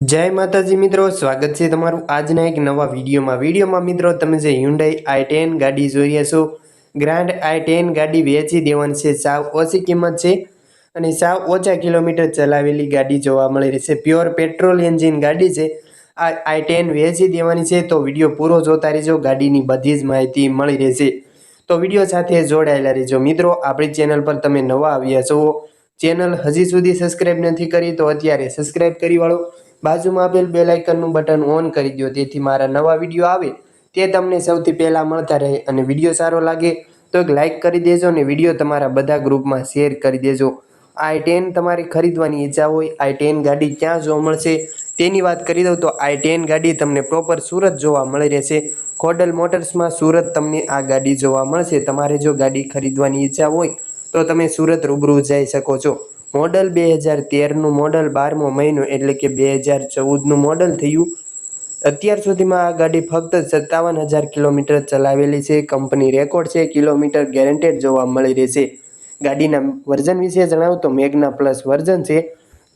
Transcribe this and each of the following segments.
જય માતાજી મિત્રો, સ્વાગત છે તમારું આજના એક નવા વિડીયોમાં. વિડીયોમાં મિત્રો, તમે જે હ્યુન્ડાઈ આઈ ટેન ગાડી જોઈ રહ્યા છો ગ્રાન્ડ આઈ ટેન ગાડી વેચી દેવાની છે. સાવ ઓછી કિંમત છે અને સાવ ઓછા કિલોમીટર ચલાવેલી ગાડી જોવા મળી રહી છે. પ્યોર પેટ્રોલ એન્જિન ગાડી છે. આ આઈ ટેન વેચી દેવાની છે. તો વીડિયો પૂરો જોતા રહેજો. ગાડીની બધી જ માહિતી મળી રહેશે. તો વીડિયો સાથે જોડાયેલા રહેજો. મિત્રો, આપણી ચેનલ પર તમે નવા આવ્યા છો ચેનલ હજી સુધી સબસ્ક્રાઇબ નથી કરી, તો અત્યારે સબસ્ક્રાઇબ કરી વાળો. બાજુમાં આપેલ બેલ આઇકનનું બટન ઓન કરી દો તેથી મારા નવા વીડિયો આવે, તે તમને સૌથી પહેલાં મળતા રહે અને વીડિયો સારો લાગે, તો એક લાઇક કરી દેજો અને વીડિયો તમારા બધા ગ્રુપમાં શેર કરી દેજો. આઈ ટેન તમારે ખરીદવાની ઈચ્છા હોય આઈ ટેન ગાડી ક્યાં જોવા મળશે, તેની વાત કરી દઉં તો આઈ ટેન ગાડી તમને પ્રોપર સુરત જોવા મળી રહેશે. ખોડલ મોટર્સમાં સુરત તમને આ ગાડી જોવા મળશે. તમારે જો ગાડી ખરીદવાની ઈચ્છા હોય તો તમે સુરત રૂબરૂ જઈ શકો છો. મોડલ બે હજાર તેરનું મોડલ બારમો મહિનો એટલે કે બે હજાર ચૌદનું મોડલ થયું. અત્યાર સુધીમાં આ ગાડી ફક્ત સત્તાવન હજાર કિલોમીટર ચલાવેલી છે. કંપની રેકોર્ડ છે. કિલોમીટર ગેરંટેડ જોવા મળી રહેશે. ગાડીના વર્ઝન વિશે જણાવું તો મેઘના પ્લસ વર્ઝન છે.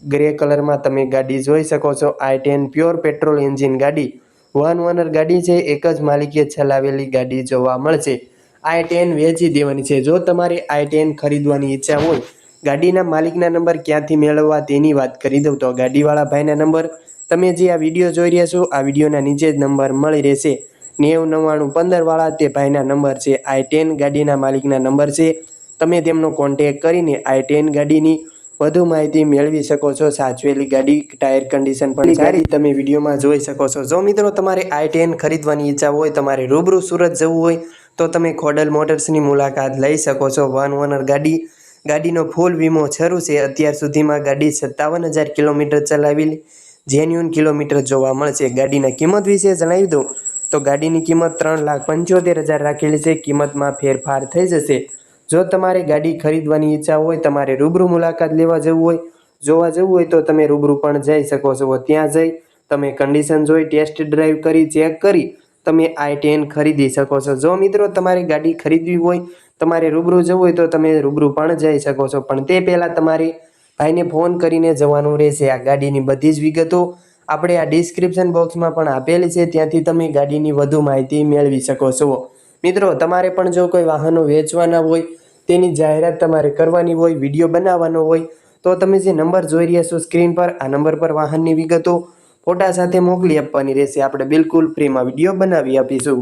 ગ્રે કલરમાં તમે ગાડી જોઈ શકો છો. I ten pure petrol engine ગાડી. વન ઓનર ગાડી છે. એક જ માલિકે ચલાવેલી ગાડી જોવા મળશે. આઈ ટેન વેચી દેવાની છે. જો તમારે આઈ ટેન ખરીદવાની ઈચ્છા હોય, ગાડીના માલિકના નંબર ક્યાંથી મેળવવા તેની વાત કરી દઉં. તો ગાડીવાળા ભાઈના નંબર, તમે જે આ વીડિયો જોઈ રહ્યા છો, આ વિડીયોના નીચે જ નંબર મળી રહેશે. નેવું નવ્વાણું પંદરવાળા તે ભાઈના નંબર છે. આઈ ટેન ગાડીના માલિકના નંબર છે. તમે તેમનો કોન્ટેક કરીને આઈ ટેન ગાડીની વધુ માહિતી મેળવી શકો છો. સાચવેલી ગાડી, ટાયર કન્ડિશન પણ સારી તમે વિડીયોમાં જોઈ શકો છો. જો મિત્રો તમારે આઈ ટેન ખરીદવાની ઈચ્છા હોય, તમારે રૂબરૂ સુરત જવું હોય તો તમે ખોડલ મોટર્સની મુલાકાત લઈ શકો છો. વન ઓનર ગાડી, ગાડીનો ફૂલ વીમો શરૂ છે. અત્યાર સુધીમાં ગાડી સત્તાવન હજાર કિલોમીટર ચલાવેલી જેન્યુન કિલોમીટર જોવા મળશે. ગાડીના કિંમત વિશે જણાવી દઉં તો ગાડીની કિંમત ત્રણ લાખ પંચોતેર હજાર રાખેલી છે. કિંમતમાં ફેરફાર થઈ જશે. જો તમારે ગાડી ખરીદવાની ઈચ્છા હોય, તમારે રૂબરૂ મુલાકાત લેવા જવું હોય, જોવા જવું હોય તો તમે રૂબરૂ પણ જઈ શકો છો. ત્યાં જઈ તમે કન્ડિશન જોઈ ટેસ્ટ ડ્રાઈવ કરી ચેક કરી તમે આઈ ટેન ખરીદી શકો છો. જો મિત્રો તમારે ગાડી ખરીદવી હોય, તમારે રૂબરૂ જવું હોય તો તમે રૂબરૂ પણ જઈ શકો છો. પણ તે પહેલાં તમારે ભાઈને ફોન કરીને જવાનું રહેશે. આ ગાડીની બધી જ વિગતો આપણે આ ડિસ્ક્રિપ્શન બોક્સમાં પણ આપેલી છે. ત્યાંથી તમે ગાડીની વધુ માહિતી મેળવી શકો છો. મિત્રો, તમારે પણ જો કોઈ વાહનો વેચવાના હોય, તેની જાહેરાત તમારે કરવાની હોય, વીડિયો બનાવવાનો હોય, તો તમે જે નંબર જોઈ રહ્યા છો સ્ક્રીન પર, આ નંબર પર વાહનની વિગતો ફોટા સાથે મોકલી આપવાની રહેશે. આપણે બિલકુલ ફ્રીમાં વીડિયો બનાવી આપીશું.